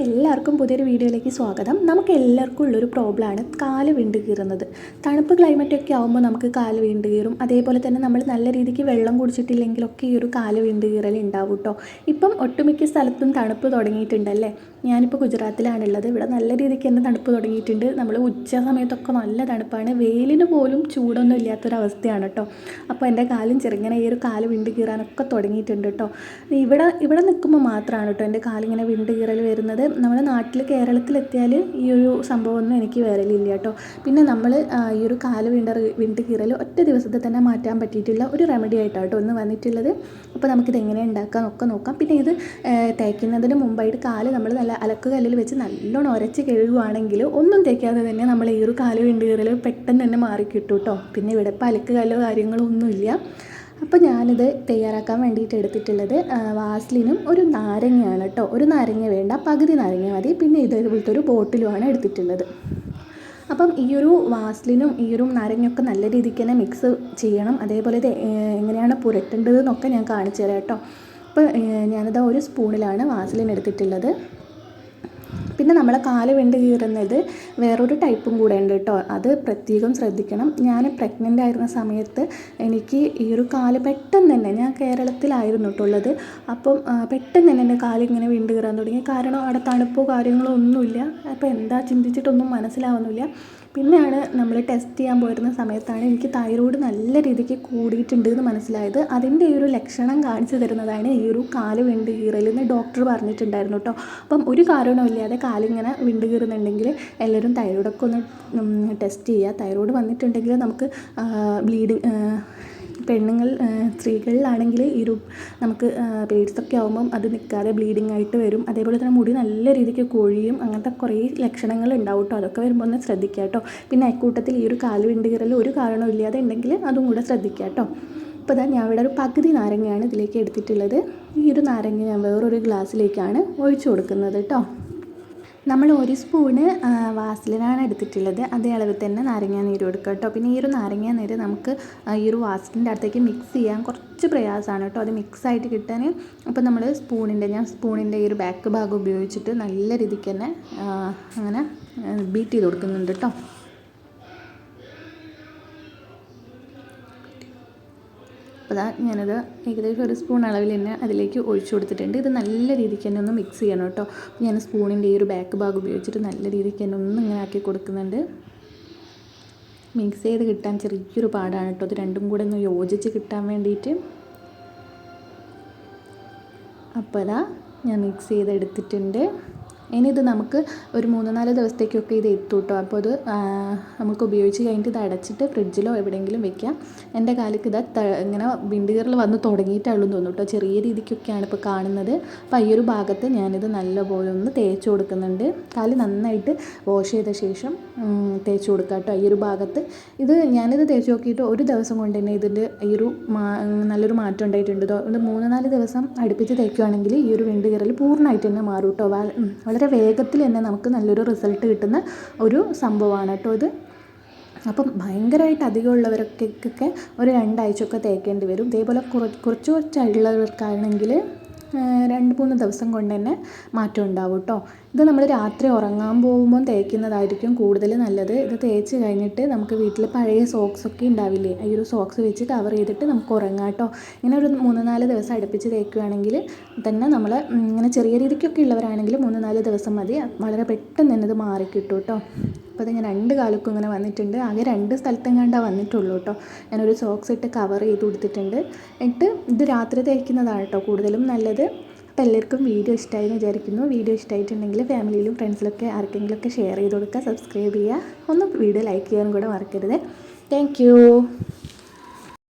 Guys എല്ലാവർക്കും പുതിയൊരു വീഡിയോയിലേക്ക് സ്വാഗതം. നമുക്ക് എല്ലാവർക്കും ഉള്ളൊരു പ്രോബ്ലമാണ് കാൽ വിണ്ട് കീറുന്നത്. തണുപ്പ് ക്ലൈമറ്റ് ഒക്കെ ആകുമ്പോൾ നമുക്ക് കാൽ വിണ്ട് കീറും. അതേപോലെ തന്നെ നമ്മൾ നല്ല രീതിക്ക് വെള്ളം കുടിച്ചിട്ടില്ലെങ്കിലൊക്കെ ഈ ഒരു കാൽ വിണ്ട് കീറൽ ഉണ്ടാവും കേട്ടോ ഇപ്പം ഒട്ടുമിക്ക സ്ഥലത്തും തണുപ്പ് തുടങ്ങിയിട്ടുണ്ടല്ലേ ഞാനിപ്പോൾ ഗുജറാത്തിലാണുള്ളത്. ഇവിടെ നല്ല രീതിക്ക് തന്നെ തണുപ്പ് തുടങ്ങിയിട്ടുണ്ട്. നമ്മൾ ഉച്ച സമയത്തൊക്കെ നല്ല തണുപ്പാണ്. വെയിലിന് പോലും ചൂടൊന്നും ഇല്ലാത്തൊരവസ്ഥയാണ് കേട്ടോ അപ്പോൾ എന്റെ കാലും ചെറുങ്ങനെ ഈ ഒരു കാൽ വിണ്ട് കീറാനൊക്കെ തുടങ്ങിയിട്ടുണ്ട് കേട്ടോ ഇവിടെ ഇവിടെ നിൽക്കുമ്പോൾ മാത്രമാണ് കേട്ടോ എന്റെ കാലിങ്ങനെ വിണ്ട് കീറൽ വരുന്നത്. നമ്മുടെ നാട്ടിൽ കേരളത്തിലെത്തിയാൽ ഈ ഒരു സംഭവമൊന്നും എനിക്ക് വരലില്ല കേട്ടോ. പിന്നെ നമ്മൾ ഈ ഒരു കാൽ വീണ്ട വീണ്ട് കീറൽ ഒറ്റ ദിവസത്തെ തന്നെ മാറ്റാൻ പറ്റിയിട്ടുള്ള ഒരു റെമഡി ആയിട്ടാണ് കേട്ടോ ഒന്ന് വന്നിട്ടുള്ളത്. അപ്പോൾ നമുക്കിത് എങ്ങനെ ഉണ്ടാക്കാം ഒക്കെ നോക്കാം. പിന്നെ ഇത് തേക്കുന്നതിന് മുമ്പായിട്ട് കാൽ നമ്മൾ നല്ല അലക്ക് കല്ലിൽ വെച്ച് നല്ലോണം ഉരച്ച് കഴുകുവാണെങ്കിൽ ഒന്നും തേക്കാതെ തന്നെ നമ്മൾ ഈ ഒരു കാൽ വീണ്ട് കീറൽ പെട്ടെന്ന് തന്നെ മാറിക്കിട്ടും കേട്ടോ. പിന്നെ ഇവിടെ ഇപ്പോൾ അലക്ക് കല്ലോ കാര്യങ്ങളോ ഒന്നുമില്ല അപ്പോൾ ഞാനിത് തയ്യാറാക്കാൻ വേണ്ടിയിട്ട് എടുത്തിട്ടുള്ളത് വാസ്ലിനും ഒരു നാരങ്ങയാണ് കേട്ടോ ഒരു നാരങ്ങ വേണ്ട പകുതി നാരങ്ങ മതി. പിന്നെ ഇതേപോലത്തെ ഒരു ബോട്ടിലുമാണ് എടുത്തിട്ടുള്ളത്. അപ്പം ഈ ഒരു വാസ്ലിനും ഈ ഒരു നാരങ്ങയൊക്കെ നല്ല രീതിക്ക് തന്നെ മിക്സ് ചെയ്യണം. അതേപോലെ ഇത് എങ്ങനെയാണ് പുരട്ടേണ്ടതെന്നൊക്കെ ഞാൻ കാണിച്ചു തരാം കേട്ടോ അപ്പോൾ ഞാനിത് ഒരു സ്പൂണിലാണ് വാസ്ലിൻ എടുത്തിട്ടുള്ളത് പിന്നെ നമ്മളെ കാൽ വെണ്ട് കീറുന്നത് വേറൊരു ടൈപ്പും കൂടെ ഉണ്ട് കേട്ടോ. അത് പ്രത്യേകം ശ്രദ്ധിക്കണം. ഞാൻ പ്രഗ്നന്റ് ആയിരുന്ന സമയത്ത് എനിക്ക് ഈ ഒരു കാൽ പെട്ടെന്ന് തന്നെ ഞാൻ കേരളത്തിലായിരുന്നു കേട്ടുള്ളത് അപ്പം പെട്ടെന്ന് തന്നെ എന്റെ കാലിങ്ങനെ വീണ്ടു കീറാൻ തുടങ്ങി. കാരണം അവിടെ തണുപ്പോ കാര്യങ്ങളോ ഒന്നുമില്ല. അപ്പോൾ എന്താ ചിന്തിച്ചിട്ടൊന്നും മനസ്സിലാവുന്നില്ല. പിന്നെയാണ് നമ്മൾ ടെസ്റ്റ് ചെയ്യാൻ പോയിരുന്ന സമയത്താണ് എനിക്ക് തൈറോയ്ഡ് നല്ല രീതിക്ക് കൂടിയിട്ടുണ്ട് എന്ന് മനസ്സിലായത്. അതിന്റെ ഈ ഒരു ലക്ഷണം കാണിച്ചു തരുന്നതാണ് ഈ ഒരു കാൽ വിണ്ട് കീറലെന്ന് ഡോക്ടർ പറഞ്ഞിട്ടുണ്ടായിരുന്നു കേട്ടോ. അപ്പം ഒരു കാരണമില്ലാതെ കാലിങ്ങനെ വിണ്ട് കീറുന്നുണ്ടെങ്കിൽ എല്ലാവരും തൈറോയ്ഡൊക്കെ ഒന്ന് ടെസ്റ്റ് ചെയ്യുക. തൈറോയ്ഡ് വന്നിട്ടുണ്ടെങ്കിൽ നമുക്ക് ബ്ലീഡിങ് പെണ്ണുങ്ങൾ സ്ത്രീകളിലാണെങ്കിൽ ഈ ഒരു നമുക്ക് പീരീഡ്സൊക്കെ ആകുമ്പം അത് നിൽക്കാതെ ബ്ലീഡിങ് ആയിട്ട് വരും. അതേപോലെ തന്നെ മുടി നല്ല രീതിക്ക് കൊഴിയും അങ്ങനത്തെ കുറേ ലക്ഷണങ്ങൾ ഉണ്ടാവും കേട്ടോ അതൊക്കെ വരുമ്പോൾ ഒന്ന് ശ്രദ്ധിക്കുക കേട്ടോ പിന്നെ അക്കൂട്ടത്തിൽ ഈ ഒരു കാൽ വിണ്ടുകീറൽ ഒരു കാരണമില്ലാതെ ഉണ്ടെങ്കിൽ അതും കൂടെ ശ്രദ്ധിക്കുക കേട്ടോ അപ്പോൾ ഇതാ ഞാൻ ഇവിടെ ഒരു പകുതി നാരങ്ങയാണ് ഇതിലേക്ക് എടുത്തിട്ടുള്ളത്. ഈ ഒരു നാരങ്ങ ഞാൻ വേറൊരു ഗ്ലാസ്സിലേക്കാണ് ഒഴിച്ചു കൊടുക്കുന്നത് കേട്ടോ നമ്മൾ ഒരു സ്പൂണ് വാസലിനാണ് എടുത്തിട്ടുള്ളത്. അതേ അളവിൽ തന്നെ നാരങ്ങ നീര് കൊടുക്കുക കേട്ടോ. പിന്നെ ഈ ഒരു നാരങ്ങ നീര് നമുക്ക് ഈ ഒരു വാസലിന്റെ അടുത്തേക്ക് മിക്സ് ചെയ്യാൻ കുറച്ച് പ്രയാസമാണ് കേട്ടോ. അത് മിക്സ് ആയിട്ട് കിട്ടാൻ അപ്പോൾ നമ്മൾ സ്പൂണിന്റെ ഞാൻ സ്പൂണിന്റെ ഈ ഒരു ബാക്ക് ഭാഗം ഉപയോഗിച്ചിട്ട് നല്ല രീതിക്ക് തന്നെ അങ്ങനെ ബീറ്റ് ചെയ്ത് കൊടുക്കുന്നുണ്ട് കേട്ടോ. അപ്പോൾ അതാ ഞാനത് ഏകദേശം ഒരു സ്പൂൺ അളവിൽ തന്നെ അതിലേക്ക് ഒഴിച്ചു കൊടുത്തിട്ടുണ്ട്. ഇത് നല്ല രീതിക്ക് തന്നെ ഒന്ന് മിക്സ് ചെയ്യണം കേട്ടോ. ഞാൻ സ്പൂണിന്റെ ഈ ഒരു ബാക്ക് ഭാഗം ഉപയോഗിച്ചിട്ട് നല്ല രീതിക്ക് തന്നെ ഒന്ന് ഇങ്ങനെ ആക്കി കൊടുക്കുന്നുണ്ട്. മിക്സ് ചെയ്ത് കിട്ടാൻ ചെറിയൊരു പാടാണ് കേട്ടോ. അത് രണ്ടും കൂടെ ഒന്ന് യോജിച്ച് കിട്ടാൻ വേണ്ടിയിട്ട്. അപ്പോൾ ഞാൻ മിക്സ് ചെയ്തെടുത്തിട്ടുണ്ട്. ഇനി ഇത് നമുക്ക് ഒരു മൂന്ന് നാല് ദിവസത്തേക്കൊക്കെ ഇത് എത്തും കേട്ടോ അപ്പോൾ ഇത് നമുക്ക് ഉപയോഗിച്ച് കഴിഞ്ഞിട്ട് ഇത് അടച്ചിട്ട് ഫ്രിഡ്ജിലോ എവിടെയെങ്കിലും വെക്കാം. എന്റെ കാലിക്ക് ഇത് ഇങ്ങനെ വിണ്ടുകീറൽ വന്ന് തുടങ്ങിയിട്ടുള്ളൂ തോന്നുന്നു കേട്ടോ. ചെറിയ രീതിക്കൊക്കെയാണ് ഇപ്പോൾ കാണുന്നത്. അപ്പോൾ ഈ ഒരു ഭാഗത്ത് ഞാനിത് നല്ലപോലെ ഒന്ന് തേച്ച് കൊടുക്കുന്നുണ്ട്. കാൽ നന്നായിട്ട് വാഷ് ചെയ്ത ശേഷം തേച്ച് കൊടുക്കുക കേട്ടോ. ഈ ഒരു ഭാഗത്ത് ഇത് ഞാനിത് തേച്ച് നോക്കിയിട്ട് ഒരു ദിവസം കൊണ്ട് തന്നെ ഇതിന്റെ ഈ ഒരു നല്ലൊരു മാറ്റം ഉണ്ടായിട്ടുണ്ട് മൂന്ന് നാല് ദിവസം അടുപ്പിച്ച് തേക്കുകയാണെങ്കിൽ ഈ ഒരു വിണ്ടുകീറൽ പൂർണമായിട്ട് തന്നെ മാറും കേട്ടോ. വളരെ വേഗത്തിൽ തന്നെ നമുക്ക് നല്ലൊരു റിസൾട്ട് കിട്ടുന്ന ഒരു സംഭവമാണ് കേട്ടോ ഇത്. അപ്പം ഭയങ്കരമായിട്ട് അധികമുള്ളവർക്കൊക്കെ ഒരു രണ്ടാഴ്ചയൊക്കെ തേക്കേണ്ടി വരും. ഇതേപോലെ കുറച്ച് കുറച്ച് കുറച്ചുള്ളവർക്കാണെങ്കിൽ രണ്ട് മൂന്ന് ദിവസം കൊണ്ട് തന്നെ മാറ്റം ഉണ്ടാവും കേട്ടോ ഇത് നമ്മൾ രാത്രി ഉറങ്ങാൻ പോകുമ്പോൾ തേക്കുന്നതായിരിക്കും കൂടുതൽ നല്ലത്. ഇത് തേച്ച് കഴിഞ്ഞിട്ട് നമുക്ക് വീട്ടിൽ പഴയ സോക്സ് ഒക്കെ ഉണ്ടാവില്ലേ? ഈ ഒരു സോക്സ് വെച്ച് കവർ ചെയ്തിട്ട് നമുക്ക് ഉറങ്ങാം കേട്ടോ ഇങ്ങനെ ഒരു മൂന്ന് നാല് ദിവസം അടുപ്പിച്ച് തേക്കുകയാണെങ്കിൽ തന്നെ നമ്മൾ ഇങ്ങനെ ചെറിയ രീതിക്കൊക്കെ ഉള്ളവരാണെങ്കിൽ മൂന്ന് നാല് ദിവസം മതി. വളരെ പെട്ടെന്ന് തന്നെ ഇത് മാറിക്കിട്ടും കേട്ടോ അപ്പോൾ അത് ഞാൻ രണ്ട് കാലക്കും ഇങ്ങനെ വന്നിട്ടുണ്ട്. ആകെ രണ്ട് സ്ഥലത്തെങ്ങാണ്ടാണ് വന്നിട്ടുള്ളൂ കേട്ടോ ഞാനൊരു സോക്സ് ഇട്ട് കവർ ചെയ്ത് കൊടുത്തിട്ടുണ്ട്. എന്നിട്ട് ഇത് രാത്രി തേക്കുന്നതാണ് കേട്ടോ കൂടുതലും നല്ലത്. അപ്പോൾ എല്ലാവർക്കും വീഡിയോ ഇഷ്ടമായി എന്ന് വിചാരിക്കുന്നു. വീഡിയോ ഇഷ്ടമായിട്ടുണ്ടെങ്കിൽ ഫാമിലിയിലും ഫ്രണ്ട്സിലൊക്കെ ആർക്കെങ്കിലുമൊക്കെ ഷെയർ ചെയ്ത് കൊടുക്കുക സബ്സ്ക്രൈബ് ചെയ്യുക. ഒന്ന് വീഡിയോ ലൈക്ക് ചെയ്യാനും കൂടെ മറക്കരുത്. താങ്ക്